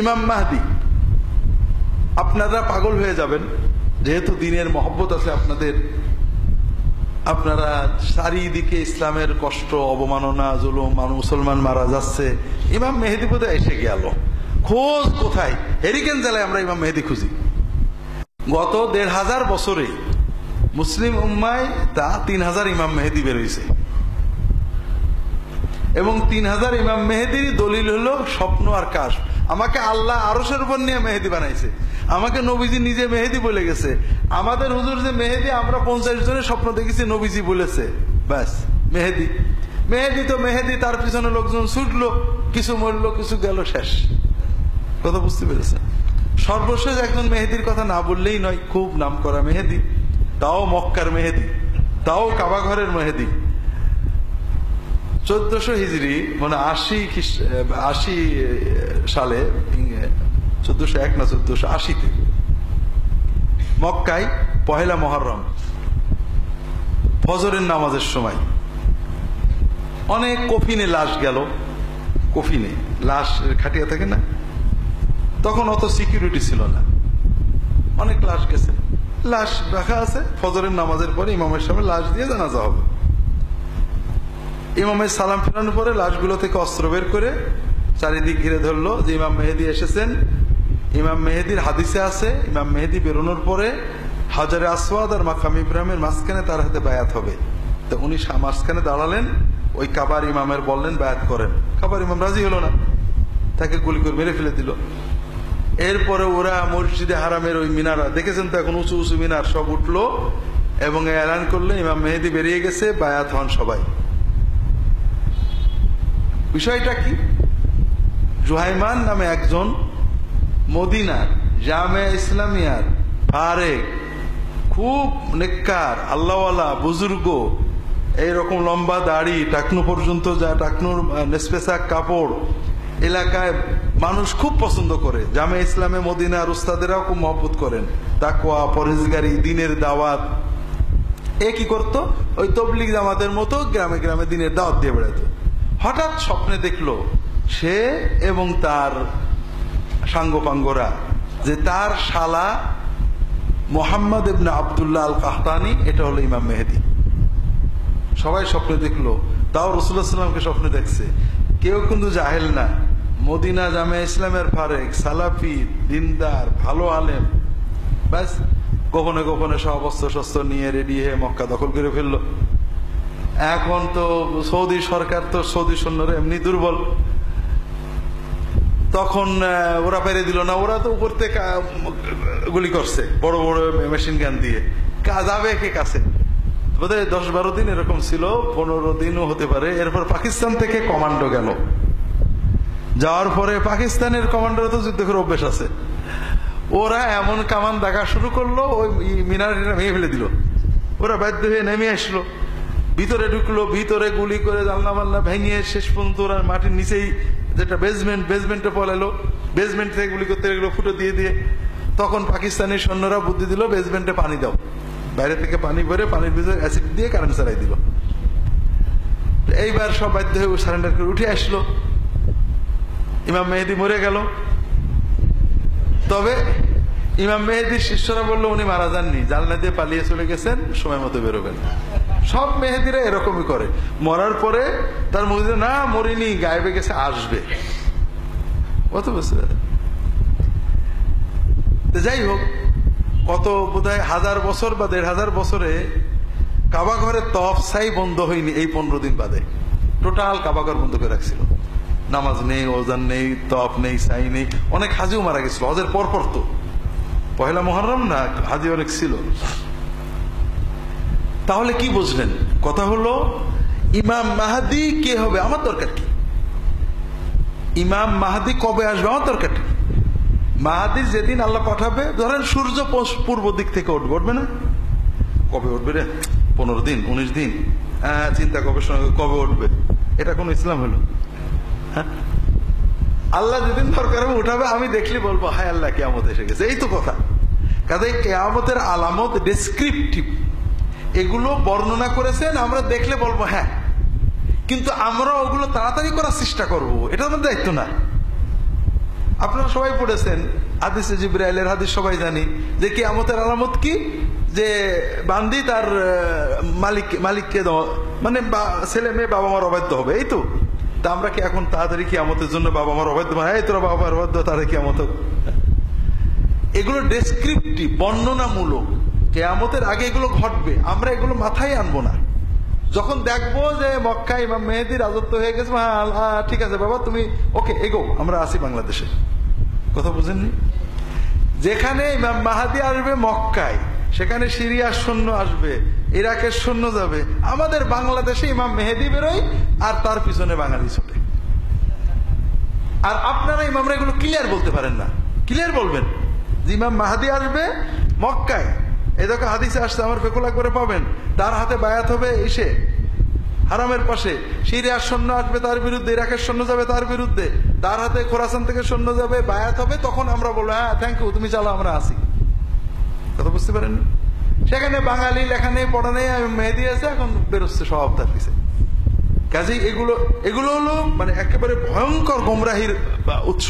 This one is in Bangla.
ইমাম মাহদি, আপনারা পাগল হয়ে যাবেন। যেহেতু দিনের মহব্বত আছে আপনাদের, আপনারা চারিদিকে ইসলামের কষ্ট, অবমাননা, জুলুম মুসলমান মারা যাচ্ছে। ইমাম মেহেদি বোধহয় এসে গেল। খোঁজ কোথায়? হেরিকেন জেলায় আমরা ইমাম মেহেদি খুঁজি। গত দেড় হাজার বছরে মুসলিম উম্মায় তা তিন হাজার ইমাম মেহেদি বেরোইছে। এবং তিন হাজার ইমাম মেহেদির দলিল হলো স্বপ্ন আর কাশ। আমাকে আল্লাহ আরসের উপর নিয়ে মেহেদি বানাইছে। আমাকে নবীজি নিজে মেহেদি বলে গেছে। আমাদের হুজুর যে মেহেদি, আমরা পঞ্চাশ জনের স্বপ্ন দেখেছি নবীজি বলেছে। ব্যাস, মেহেদি। মেহেদি তো মেহেদি, তার পিছনে লোকজন ছুটলো, কিছু মরলো, কিছু গেল, শেষ। কথা বুঝতে পেরেছেন? সর্বশেষ একজন মেহেদির কথা না বললেই নয়, খুব নাম করা মেহেদি। তাও মক্কার মেহেদি, তাও কাবাঘরের মেহেদি। চোদ্দশো হিজড়ি মানে আশি আশি সালে চোদ্দশো এক না চোদ্দশো আশিতে, মক্কায় পহেলা মহরম, ফজরের নামাজের সময়। অনেক কফিনে লাশ গেল, কফিনে, লাশ খাটিয়া থাকে না? তখন অত সিকিউরিটি ছিল না। অনেক লাশ গেছে। লাশ রাখা আছে, ফজরের নামাজের পরে ইমামের সামনে লাশ দিয়ে জানাজা হবে। ইমামের সালাম ফেরানোর পরে লাশগুলো থেকে অস্ত্র বের করে চারিদিক ঘিরে ধরলো যে ইমাম মেহেদি এসেছেন। ইমাম মেহেদির হাদিসে আছে, ইমাম মেহেদি বেরোনোর পরে হাজারে আসওয়াদ আর মাকাম ইব্রাহিমের মাঝখানে তার হাতে বায়াত হবে। তো উনি মাঝখানে দাঁড়ালেন, ওই কাবার ইমামের বললেন, বায়াত করেন। কাবার ইমাম রাজি হলো না। তাকে গুলি করে মেরে ফেলে দিল। এরপরে ওরা মসজিদে হারামের ওই মিনারা, দেখেছেন তো এখন উঁচু উঁচু মিনার, সব উঠল এবং এলান করলে, ইমাম মেহেদি বেরিয়ে গেছে, বায়াত হন সবাই। বিষয়টা কি? জুহাইমান নামে একজন মদিনার, জামে ইসলামিয়ার ফারেক, খুব নেককার, আল্লাহওয়ালা, বুজুর্গ, এইরকম লম্বা দাড়ি, টাকনু পর্যন্ত যা, টাকনুর নেসপেসাক কাপড়, এলাকায় মানুষ খুব পছন্দ করে। জামে ইসলামে মদিনার উস্তাদেরাও খুব মহব্বত করেন। তাকুয়া পরেজগারি দিনের দাওয়াত। এ কি করতো? ওই তবলিগ জামাতের মতো গ্রামে গ্রামে দিনের দাওয়াত দিয়ে বেড়াতো। হঠাৎ স্বপ্নে দেখল সে এবং তার সাঙ্গপাঙ্গরা যে তার শালা Mohammed ibn Abdullah al Qahtani এটা হলো ইমাম মেহেদি। সবাই স্বপ্নে দেখল, তাও রসুল্লাহ সাল্লামকে স্বপ্নে দেখছে। কেউ কিন্তু জাহেল না। মদিনা জামে ইসলামের ফারেক, সালাফি, দিনদার, ভালো আলেম। ব্যাস, গোপনে গোপনে সব অস্ত্র শস্ত্র নিয়ে রেডি হয়ে মক্কা দখল করে ফেলল। এখন তো সৌদি সরকার তো সৌদি সৈন্যরা এমনি দুর্বল। তখন ওরা পেরে দিল না, ওরা তো উপর থেকে গুলি করছে, বড় বড় মেশিন গান দিয়ে। কাজ যাবে কে কাছে? বোধহয় দশ বারো দিন এরকম ছিল, পনেরো দিনও হতে পারে। এরপর পাকিস্তান থেকে কমান্ডো গেল। যাওয়ার পরে পাকিস্তানের কমান্ডোর তো যুদ্ধ করে অভ্যেস আছে। ওরা এমন কামান দেখা শুরু করল, ওই মিনার ভেঙে ফেলে দিল। ওরা বাধ্য হয়ে নেমে আসলো। ভিতরে ঢুকলো, ভিতরে গুলি করে জানলা মাল্লা ভেঙে শেষ পর্যন্ত ওরা মাটির নিচেই যেটা বেসমেন্ট বেসমেন্টে পলালো। বেসমেন্ট থেকে গুলি করতে গেলো, ফুটো দিয়ে দিয়ে। তখন পাকিস্তানি সৈন্যরা বুদ্ধি দিল বেসমেন্টে পানি দাও। বাইরে থেকে পানি ভরে পানির ভিতরে অ্যাসিড দিয়ে কারেন্ট চালাই দিল। এইবার সব বাধ্য হয়ে সারেন্ডার করে উঠে আসলো। ইমাম মেহেদি মরে গেল। তবে ইমাম মেহেদির শিষ্যরা বলল, উনি মারা যাননি। জালনা দিয়ে পালিয়ে চলে গেছেন, সময় মতো বেরোবেন। সব মেহেদিরা এরকমই করে। মরার পরে তার মধ্যে না, মরিনি, গায়েবে গেছে, আসবে। কত বছর? যাই হোক, কত বোধ হাজার বছর বা দেড় হাজার বছরে কাবা ঘরের তফসাই বন্ধ হয়নি এই পনেরো দিন বাদে। টোটাল কাবাঘর বন্ধ করে রাখছিল। নামাজ নেই, ওজান নেই, তফ নেই, সাই নেই। অনেক হাজিও মারা গেছিল, হজের পর পর তো। পহেলা মহরম না হাজি অনেক ছিল। তাহলে কি বুঝলেন? কথা হলো, ইমাম মাহাদি কে হবে? আমার দরকার কি? ইমাম মাহাদি কবে আসবে? আমার দরকার কি? মাহাদি যেদিন আল্লাহ পাঠাবে, ধরেন সূর্য পূর্ব দিক থেকে উঠবে। উঠবে না? কবে উঠবে রে? পনেরো দিন, উনিশ দিন? হ্যাঁ চিন্তা গবেষণা কবে উঠবে? এটা কোন ইসলাম হলো? হ্যাঁ? আল্লাহ যেদিন দরকার উঠাবে, আমি দেখলি বলব, হায় আল্লাহ, কেয়ামত এসে গেছে। এই তো কথা। কাজে কেয়ামতের আলামত ডেসক্রিপটিভ এগুলো বর্ণনা করেছেন, আমরা দেখলে বলব হ্যাঁ। কিন্তু আমরা ওগুলো তাড়াতাড়ি করার চেষ্টা করব। এটা আমাদের দায়িত্ব না। আপনারা সবাই পড়েছেন, হাদিসে জিব্রাইলের হাদিস, সবাই জানি। যে কি আমতের আলামত কি? যে বান্দি তার মালিক, মালিককে মানে ছেলে মেয়ে বাবা মার অবাধ্য হবে, এই তো? তা আমরা কি এখন তাড়াতাড়ি কি আমতের জন্য বাবা মার অবাধ্য? মানে এই তোরা বাবা মার অবাধ্য তারা কি আমত এগুলো ডেসক্রিপটিভ বর্ণনামূলক। কেয়ামতের আগে এগুলো ঘটবে, আমরা এগুলো মাথায় আনব না। যখন দেখব যে মক্কা ইমাম মেহেদি রাজত্ব হয়ে গেছে ঠিক আছে বাবা, তুমি, ওকে এগো আমরা আসি বাংলাদেশে। কথা বুঝেননি? যেখানে ইমাম মাহাদি আসবে মক্কায়, সেখানে সিরিয়ার সৈন্য আসবে, ইরাকের সৈন্য যাবে, আমাদের বাংলাদেশে ইমাম মেহেদি বেরোয়, আর তার পিছনে বাঙালি ছোটে। আর আপনারা ইমামরা এগুলো ক্লিয়ার বলতে পারেন না। ক্লিয়ার বলবেন যে ইমাম মাহাদি আসবে মক্কায়। এই দেখো হাদিসে আসছে, আমার ফেকুলা করে পাবেন। তার হাতে বায়াত হবে, এসে হারামের পাশে। সিরিয়ার সৈন্য আসবে তার বিরুদ্ধে, ইরাকের সৈন্য যাবে তার বিরুদ্ধে। তার হাতে খোরাসান থেকে সৈন্য যাবে, বায়াত হবে, তখন আমরা বলব হ্যাঁ থ্যাংক ইউ তুমি চালো আমরা আসি কথা বুঝতে পারেন সেখানে বাঙালি লেখা নেই, পড়া নেই, আমি মেহেদি আছে, এখন বেরোচ্ছে, সব তার পিছে কাজেই এগুলো এগুলো হলো মানে একেবারে ভয়ঙ্কর গোমরাহির উৎস।